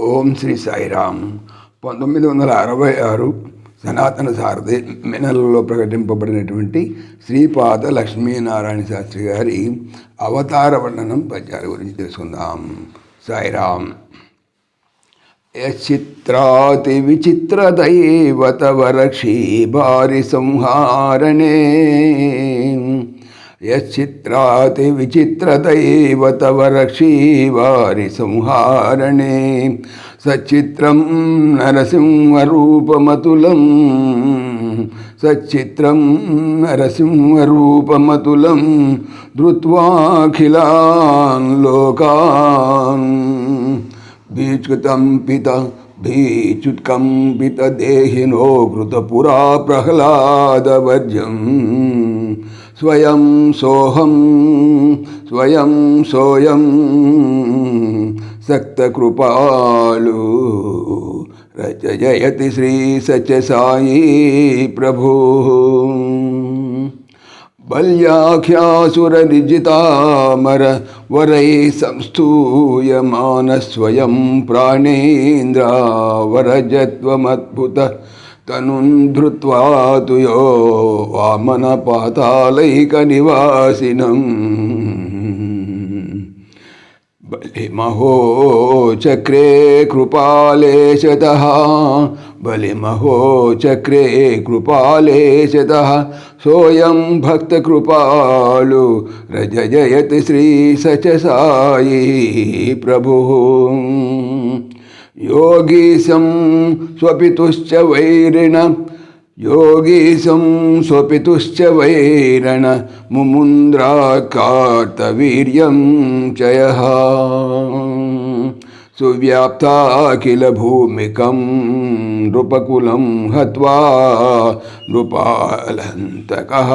ఓం శ్రీ సాయిరామ్. పంతొమ్మిది వందల అరవై ఆరు సనాతన సారథి మినలలో ప్రకటింపబడినటువంటి శ్రీపాద లక్ష్మీనారాయణ శాస్త్రి గారి అవతార వర్ణనం పద్యాల గురించి తెలుసుకుందాం. సాయిరామ్. యచిత్రాతి విచిత్ర దైవత వరక్షీ భారి సంహారణే. యచిత్రాతి విచిత్ర తవ రక్షీవారి సంహారణే సచిత్రం నరసింహరూపమతులం సచిత్రం నరసింహరూపమతులం ధృత్వాఖిలాన్ లోకాన్ బీచుకంపిత భీచుత్కంపిత దేహినో కృతపురా ప్రహ్లాదవర్జం స్వయం సోహం స్వయం సోయం సక్తకృపాలు రచయతి శ్రీ సత్యసాయి ప్రభు. బల్యాఖ్యాసురనిజితామర వరై సంస్థూయమాన స్వయం ప్రాణేంద్రావరజత్వమద్భుత తనున్ तनुन्धृत्वा तु यो वामनपातालैकनिवासिनम्। बलिमहो चक्रे कृपालेशतः बलिमहो चक्रे कृपालेशतः सोऽयं भक्तकृपालु रजयति श्रीसचसायि प्रभुः। योगीशं स्वपितुश्च वैरिण। योगीशं स्वपितुश्च वैरण। मुमुन्द्राकार्तवीर्यं च यः। सुव्याप्ता किल भूमिकं नृपकुलं हत्वा नृपालन्तकः।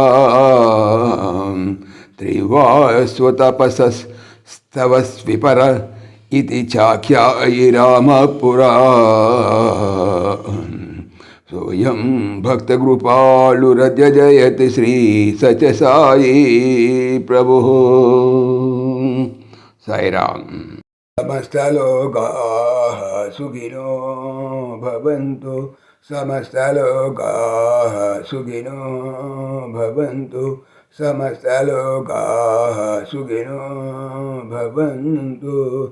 त्रिवास्वतपसस्तवस्विपर ఇది చాఖ్యాయి రామపురా సోయం భక్తకృపాళు రజయతి శ్రీ సచ సాయి ప్రభు. సాయిరామ్. సమస్తలోకా సుఖినో భవంతు. సమస్తలోకా సుఖినో భవంతు. సమస్తలోకా సుఖినో భవంతు.